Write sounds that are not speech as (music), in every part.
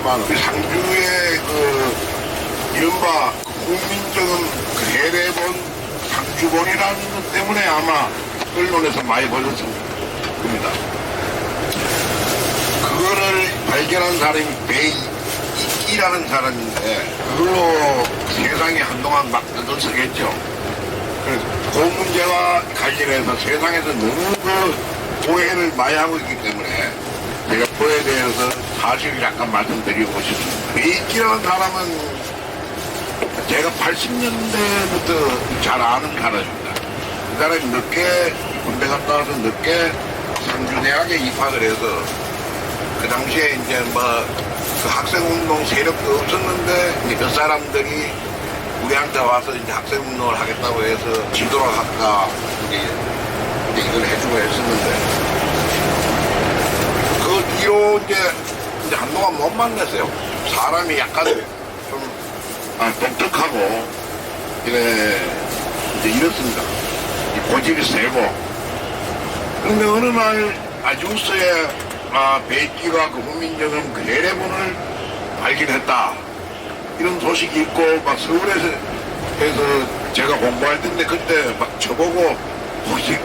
모릅니다만 상주의 그 이른바 국민적인 그 해례본 상주본이라는 것 때문에 아마 언론에서 많이 벌어졌을 겁니다. 그거를 발견한 사람이 베이이라는 사람인데 그걸로 세상이 한동안 막 떠들썩했죠. 그래서 그 문제와 관련해서 세상에서 너무 그 오해를 많이 하고 있기 때문에 제가 그에 대해서 사실을 약간 말씀드리고 싶습니다. 베이키라는 사람은 제가 80년대부터 잘 아는 사람입니다. 그 사람이 늦게 군대 갔다 와서 늦게 상주대학에 입학을 해서 그 당시에 이제 뭐 그 학생운동 세력도 없었는데 이제 그 사람들이 우리한테 와서 이제 학생운동을 하겠다고 해서 이제, 이제 이걸 해주고 했었는데 그 뒤로 이제, 한동안 못 만났어요. 사람이 약간 좀 아, 독특하고 이래 이제 이렇습니다. 이 고집이 세고 그런데 어느 날 아주스에 아, 베이키가 그 국민정음 그 발견했다. 이런 소식이 있고, 막 서울에서, 해서 제가 공부할 텐데 그때 막 저보고 혹시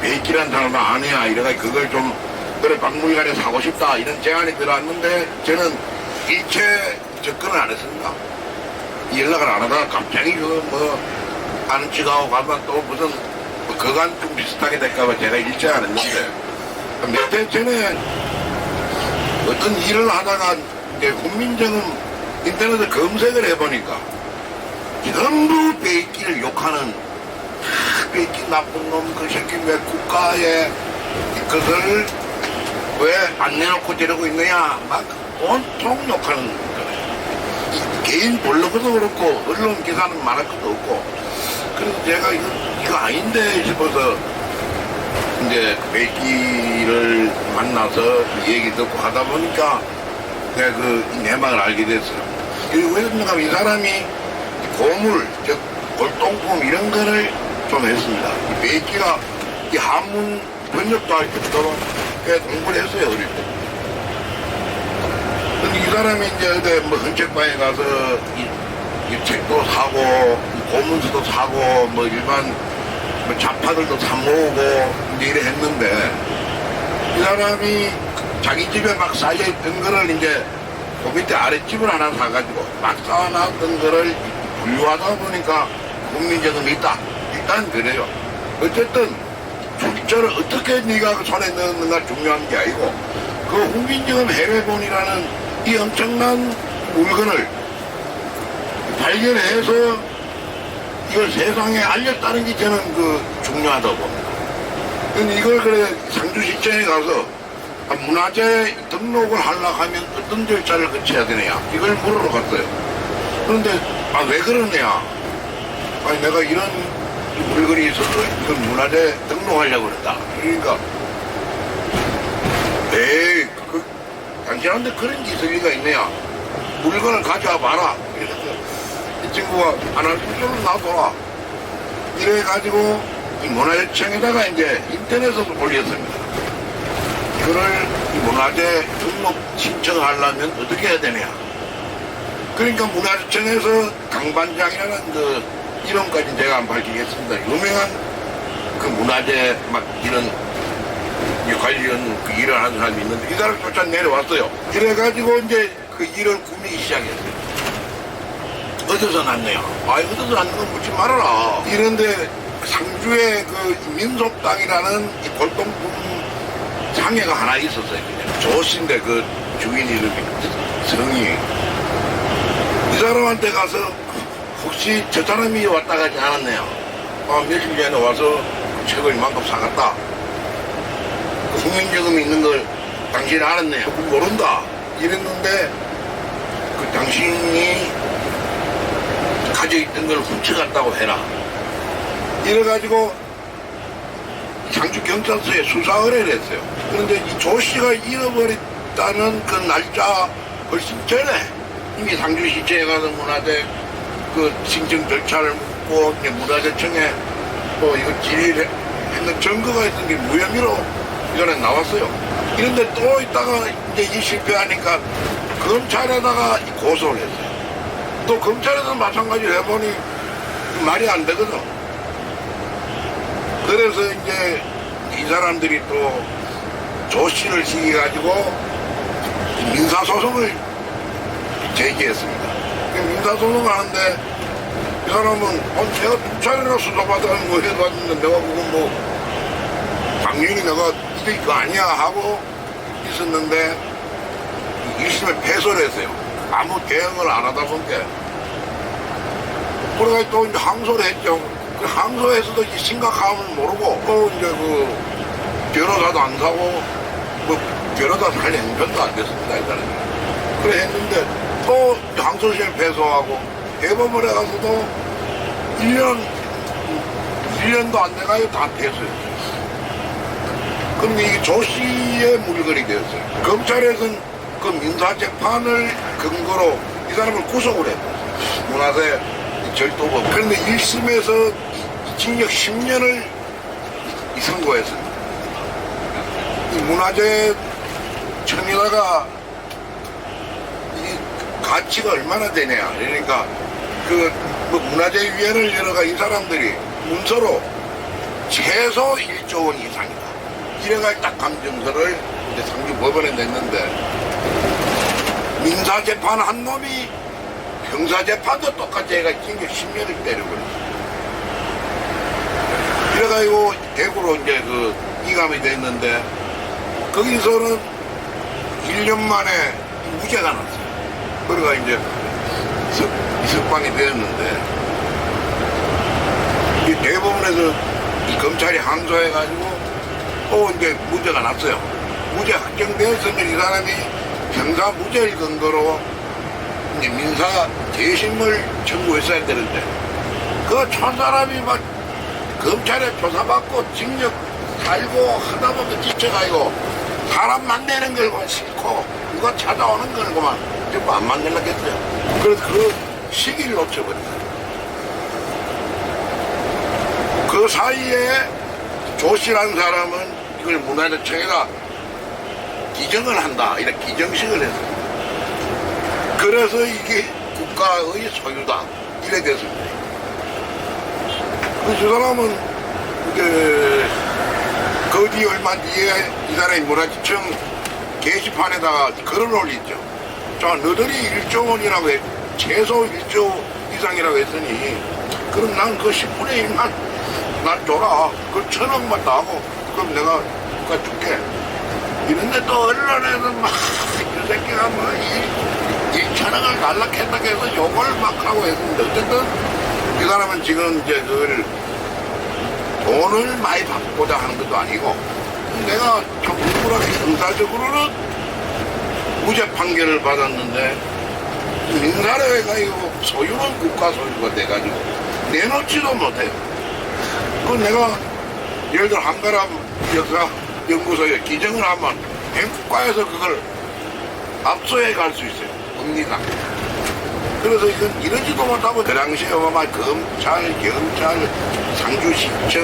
베이키란 단어는 아니야. 이래가 그걸 좀, 그래, 박물관에 사고 싶다. 이런 제안이 들어왔는데 저는 일체 접근을 안 했습니다. 연락을 안 하다가 갑자기 그 뭐, 아는 척하고 가면 또 무슨 뭐 그간 좀 비슷하게 될까봐 제가 일체 안 했는데 몇달 전에 어떤 일을 하다가 국민정음 인터넷에 검색을 해보니까 전부 베이키를 욕하는 아, 베이키 나쁜 놈 그 새끼 왜 국가에 그것을 왜 안 내놓고 저러고 있느냐 막 온통 욕하는 거예요. 이 개인 블로그도 그렇고 언론 기사는 말할 것도 없고 그래서 제가 이거, 이거 아닌데 싶어서 이제 그 베이키를 만나서 그 얘기 듣고 하다 보니까 내가 그 내막을 알게 됐어요. 그리고 왜 그런가 하면 이 사람이 고물, 즉 골동품 이런 거를 좀 했습니다. 이 베이키가 이 한문 번역도 할 정도 로꽤 공부를 했어요, 어릴 때. 근데 이 사람이 이제 뭐 헌책방에 가서 이, 이 책도 사고, 이 고문서도 사고, 뭐 일반 뭐 자파들도 다 모으고 이제 이래 했는데 이 사람이 자기 집에 막 쌓여있던 거를 이제 그 밑에 아랫집을 하나 사가지고 막 쌓아놨던 거를 분류하다 보니까 국민적음이 있다. 일단 그래요. 어쨌든 출처를 어떻게 네가 그 손에 넣는가 중요한 게 아니고 그 국민적음 해외본이라는 이 엄청난 물건을 발견해서 이걸 세상에 알렸다는 게 저는 그 중요하다고 봅니다. 이걸 그래 상주시청에 가서 아, 문화재 등록을 하려고 하면 어떤 절차를 거쳐야 되느냐 이걸 물으러 갔어요. 그런데 아 왜 그러냐? 아니 내가 이런 물건이 있어서 이건 문화재 등록하려고 그랬다. 그러니까 에이 그 당신한테 그런 리가 있느냐? 물건을 가져와 봐라. 이래서 이 친구가 안할 수술을 놔둬라. 이래가지고 이 문화재청에다가 이제 인터넷으로 올렸습니다. 이거를 이 문화재 등록 신청하려면 어떻게 해야 되냐. 그러니까 문화재청에서 강반장이라는 그 이름까지 제가 안 밝히겠습니다. 유명한 그 문화재 막 이런 이 관련 그 일을 하는 사람이 있는데 이 사람 쫓아 내려왔어요. 이래가지고 이제 그 일을 꾸미기 시작했어요. 어디서 났네요? 아, 어디서 났는 건 묻지 말아라. 이런데 상주에 그 민속당이라는 이 골동품 장애가 하나 있었어요. 조씨인데 그 주인 이름이 성이 이 사람한테 가서 혹시 저 사람이 왔다 가지 않았네요. 아, 며칠 전에 와서 책을 이만큼 사갔다. 그 국민적음이 있는 걸 당신이 알았네요. 모른다. 이랬는데 그 당신이 가지고 있던 걸 훔쳐갔다고 해라. 이래가지고 상주 경찰서에 수사 의뢰를 했어요. 그런데 이 조 씨가 잃어버렸다는 그 날짜 훨씬 전에 이미 상주시청에 가서 문화재 그 신청 절차를 이제 문화재청에 또 이거 질의를 했는 증거가 있던 게 무혐의로 이전에 나왔어요. 이런데 또 있다가 이제 이 실패하니까 검찰에다가 고소를 했어요. 또 검찰에서 마찬가지로 해보니 말이 안 되거든. 그래서 이제 이 사람들이 또 조씨를 시켜가지고 민사소송을 제기했습니다. 그 민사소송을 하는데 이 사람은 어, 제가 두 차례나 수사받아는 거 해봤는데 내가 그건 뭐 당연히 내가 이거 아니야 하고 있었는데 1심에 패소를 했어요. 아무 대응을 안 하다 보니까 그래가 또 이제 항소를 했죠. 그 항소에서도 이 심각함을 모르고 또 이제 그 변호사도 안 사고 뭐 변호사 살 행편도 안 됐습니다. 일단은 그래 했는데 또 항소심에 패소하고 대법원에 가서도 1년 1년도 안 돼가요 다 패소했어요. 그럼 이게 조 씨의 물건이 되었어요. 검찰에서는 그 민사재판을 근거로 이 사람을 구속을 했어요. 문화재 절도법. 그런데 1심에서 징역 10년을 선고했습니다. 이 문화재 청에다가 이 가치가 얼마나 되냐. 그러니까 그뭐 문화재위원회를 열어가 이 사람들이 문서로 최소 1조 원 이상이다. 이래가 딱 감정서를 이제 상주 법원에 냈는데 민사재판 한 놈이 형사재판도 똑같이 해가 징역 10년을 때려버렸어. 그래가지고 대구로 이제 그 이감이 됐는데 거기서는 1년 만에 무죄가 났어요. 그래가 이제 석, 석방이 되었는데 이 대법원에서 이 검찰이 항소해가지고 또 이제 무죄가 났어요. 무죄 확정되었으면 이 사람이 형사 무죄를 근거로 이제 민사 재심을 청구했어야 되는데 그 천사람이 막 검찰에 조사받고 징역 살고 하다 보면 지쳐가지고 사람 만나는 걸만 싫고 누가 찾아오는 걸만 전부 안 만들려겠어요. 그래서 그 시기를 놓쳐버렸어요. 그 사이에 조씨라는 사람은 이걸 문화재청에다 기정을 한다. 이렇게 기정식을 했어요. 그래서 이게 국가의 소유다. 이래 됐습니다. 그 사람은 이제 그뒤 얼마 뒤에 이 사람이 문화재청 게시판에다가 글을 올리죠. 자, 너들이 1조 원이라고 해, 최소 1조 이상이라고 했으니, 그럼 난 그 10분의 1만 난 줘라. 그 천억만 나고, 그럼 내가 국가 줄게. 이런데 또 언론에서 막, 이 새끼가 뭐, 이, 이 천억을 날락했다고 해서 욕을 막 하고 했는데, 어쨌든, 이 사람은 지금 이제 그걸 돈을 많이 받고자 하는 것도 아니고, 내가 좀 억울하게 형사적으로는 무죄 판결을 받았는데, 민사를 해가지고 소유는 국가 소유가 돼가지고 내놓지도 못해요. 그 내가 예를 들어 한가람 역사 연구소에 기증을 하면 행국가에서 그걸 압수해 갈 수 있어요. 법리상. 그래서 이건 이러지도 못하고 그 당시에 아마 검찰, 경찰, 상주시청,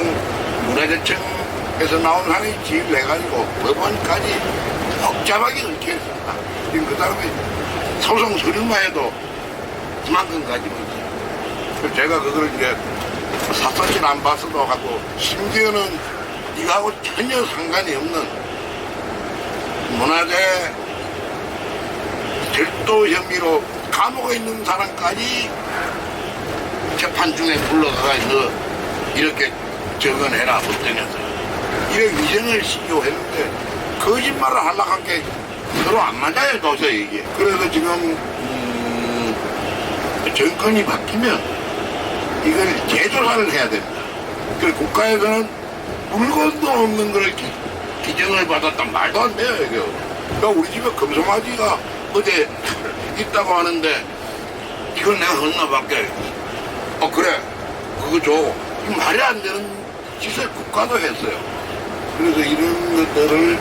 문화재청에서 나온 사람이 지휘를 해가지고 법원까지 복잡하게 얽혀있습니다. 지금 그 사람이 소송 서류만 해도 그만큼 가지고. 그래서 제가 그걸 이제 사사실 안 봤어도 하고 심지어는 이거하고 전혀 상관이 없는 문화재 절도 혐의로 감옥에 있는 사람까지 재판 중에 불러가가 너 이렇게 적어내라 어떠냐서 이래 위정을 시키고 했는데 거짓말을 하려고 한 게 서로 안 맞아요 도저히 이게. 그래서 지금 음, 정권이 바뀌면 이걸 재조사를 해야 됩니다. 그 국가에서는 물건도 없는 걸 기, 기증을 받았단 말도 안 돼요 이거. 그러니까 우리 집에 금송아지가 어제 (laughs) 있다고 하는데 이걸 내가 건너밖에 어 그래. 그거 줘. 이거 말이 안 되는 짓을 국가도 했어요. 그래서 이런 것들을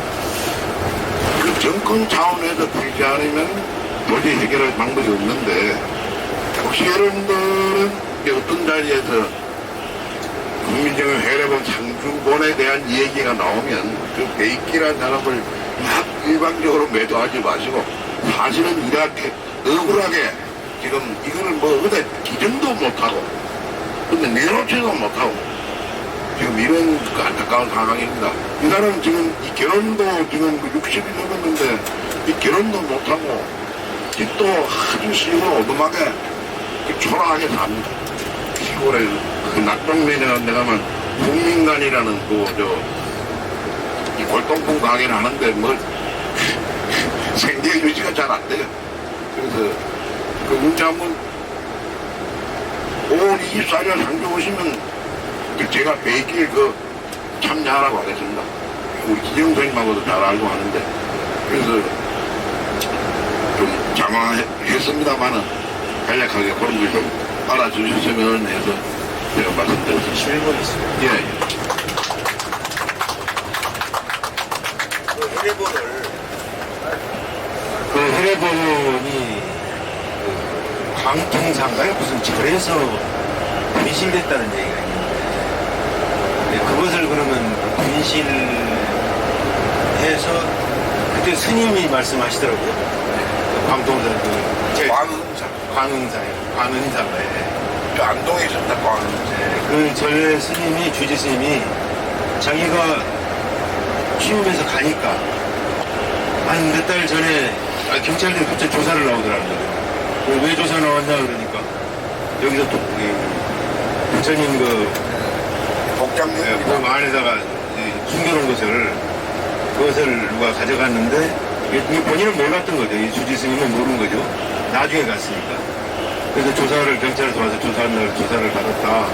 그 정권 차원에서 풀지 않으면 도저히 해결할 방법이 없는데 혹시 여러분들은 어떤 자리에서 국민정음 해례본 상주본에 대한 얘기가 나오면 그 베이키라는 사람을 막 일방적으로 매도하지 마시고 사실은 이렇게 억울하게 지금 이거는 뭐 어디 기증도 못하고 근데 내놓지도 못하고 지금 이런 그 안타까운 상황입니다. 이 사람은 지금 이 결혼도 지금 60이 넘었는데 이 결혼도 못하고 집도 아주 시골 오두막에 그 초라하게 삽니다. 시골에 그 낙동면이나 내가 면 국민관이라는 그저이 골동품 가게를 하는데 뭐 (laughs) 생계 유지가 잘 안 돼요. 그래서 그 문자 한번 5월 24일 상주 오시면 그 제가 매길 그 참여하라고 하겠습니다. 우리 기정 선생님하고도 잘 알고 하는데 그래서 좀 장황했습니다만은 간략하게 그런 걸 좀 알아주셨으면 해서 제가 말씀드렸습니다. 질문 있습니다. 예, 예. 그 휴대폰을 그 휴대폰이 그 광통사인가요? 무슨 절에서 분실됐다는 얘기가 있는데 네, 그것을 그러면 분실해서 그때 스님이 말씀하시더라고요. 그 광통사 그 광흥사. 광흥사예요. 광흥사에 저 안동에 있었다, 광흥사. 그 전에 스님이 주지 스님이 자기가 취임해서 가니까 한 몇 달 전에 아, 경찰들이 갑자기 조사를 나오더라는 거예요. 그왜 조사 나왔냐 그러니까 여기서 또 그, 부처님 그, 복장용 예, 몸 안에다가 이 숨겨놓은 것을 그것을 누가 가져갔는데 이게 본인은 몰랐던 거죠. 이 주지 스님은 모르는 거죠. 나중에 갔으니까. 그래서 조사를 경찰에서 와서 조사한다고 조사를 받았다.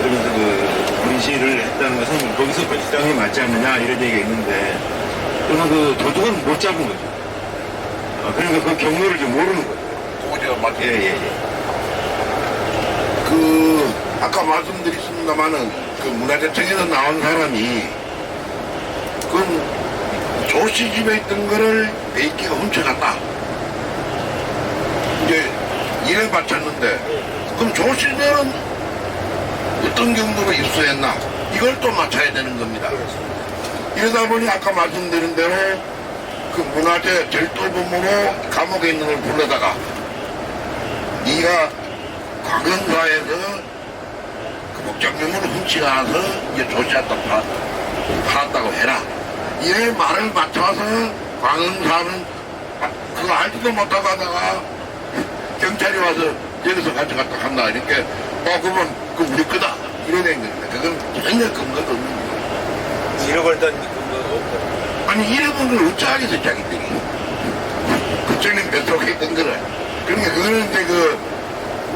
그러면서 그 분실을 했다는 것은 거기서 법상에 맞지 않느냐 이런 얘기가 있는데 그러면 그 도둑은 못 잡은 거죠. 아, 그러니까 그 경로를 좀 모르는 거예요. 도저히 맞 예, 예, 예. 그 아까 말씀드렸습니다마는 그 문화재청에서 나온 사람이 그 조씨 집에 있던 거를 베이키가 훔쳐갔다. 이제 일을 바쳤는데 그럼 조씨들은 어떤 경로로 입수했나 이걸 또 맞춰야 되는 겁니다. 이러다 보니 아까 말씀드린 대로 그 문화재 절도범으로 감옥에 있는 걸 불러다가 네가 광흥사에서 그 목장용을 훔치가서 이제 팔, 팔았다고 해라. 이래 말을 맞춰서 광흥사는 아, 그거 알지도 못하고 하다가 경찰이 와서 여기서 가져갔다 한다. 이렇게 어 그러면 그 우리 거다. 이래낸 겁니다. 그건 전혀 근거가 없는 거예요. 잃어버렸다는 근거가 없다. 아니 이래본 걸 어쩌하겠어 자기들이. 그전에 뱃속에 있던 거를. 그러니까 그거는 이제 그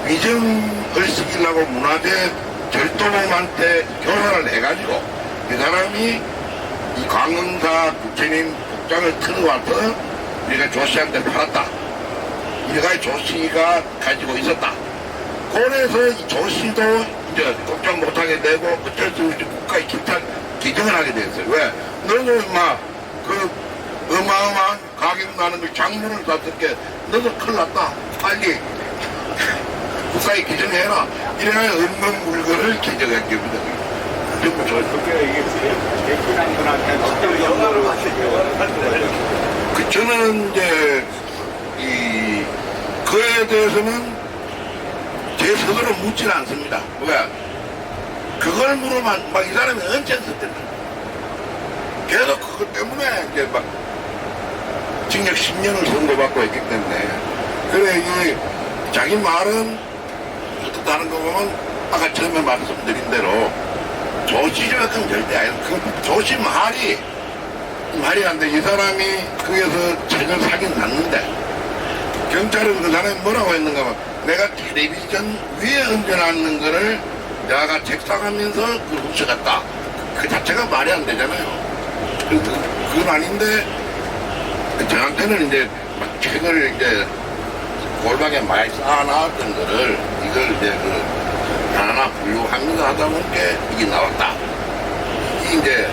위정을 쓰기려고 문화재 절도범한테 교사를 해가지고 그 사람이 이 광흥사 부처님 복장을 틀어와서 우리가 조씨한테 팔았다. 이래가 조씨가 가지고 있었다. 그래서 이 조씨도 이제 걱정 못하게 되고 어쩔 수 없이 국가의 기탄 기증을 하게 됐어요. 왜? 너도 인마 그 어마어마한 가격 나는 그 장문을 샀을 게 너도 큰일 났다. 빨리 국가에 기증해라. 이래 없는 물건을 기증한 겁니다. 저, 그게 이게 그 저는 이제 이 그에 대해서는 제 스스로 묻지는 않습니다. 왜? 그걸 물어만 막이 사람이 언제 썼댔나? 계속 그것 때문에 이제 막 징역 10년을 선고받고 했기 때문에 그래 이 자기 말은 다는 거 보면 아까 처음에 말씀드린 대로 조시적은 절대 아니에요. 그 조시 말이 말이 안 돼. 이 사람이 거기서 책을 사긴 놨는데 경찰은 그 사람이 뭐라고 했는가 봐. 내가 텔레비전 위에 얹어놨는 거를 내가 책상하면서 그 훔쳐갔다. 그 자체가 말이 안 되잖아요. 그, 그- 그건 아닌데 저한테는 이제 막 책을 이제 골방에 많이 쌓아놨던 거를 이걸 이제 그 하나 분류하면서 하다 보니까 이게 나왔다. 이게 이제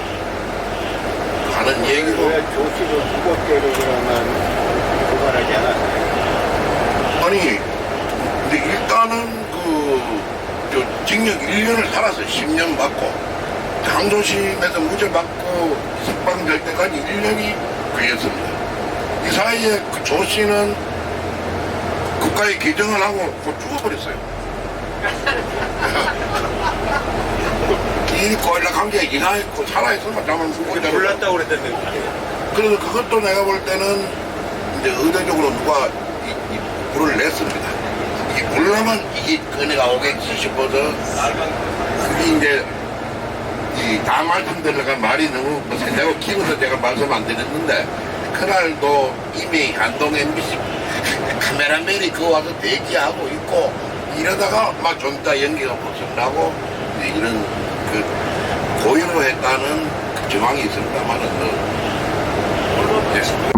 하는 얘기고 왜 조씨를 후보대로 그러면 고발하지 않았어요? 아니 근데 일단은 그 저 징역 1년을 살아서 10년 받고 항소심에서 무죄 받고 석방될 때까지 1년이 그였습니다. 이 사이에 그 조 씨는 국가에 개정을 하고 곧 죽어버렸어요. 이 고일라 관계가 이상했고 살아있으면 죽고 있다고. 몰랐다고 그랬던데. 그래서 그것도 내가 볼 때는 이제 의도적으로 누가 이, 이 불을 냈습니다. 이게 불나면 이게 은혜가 오겠지 싶어서 그게 이제 이다 말씀드려가 말이 너무 뭐 생각을 키워서 제가 말씀 안 드렸는데 그날도 이미 감동 MBC 카메라맨이 그 와서 대기하고 있고 이러다가 막 좀 이따 연기가 벗어나고 이런 그 고의로 했다는 그 정황이 있습니다만은 그 예.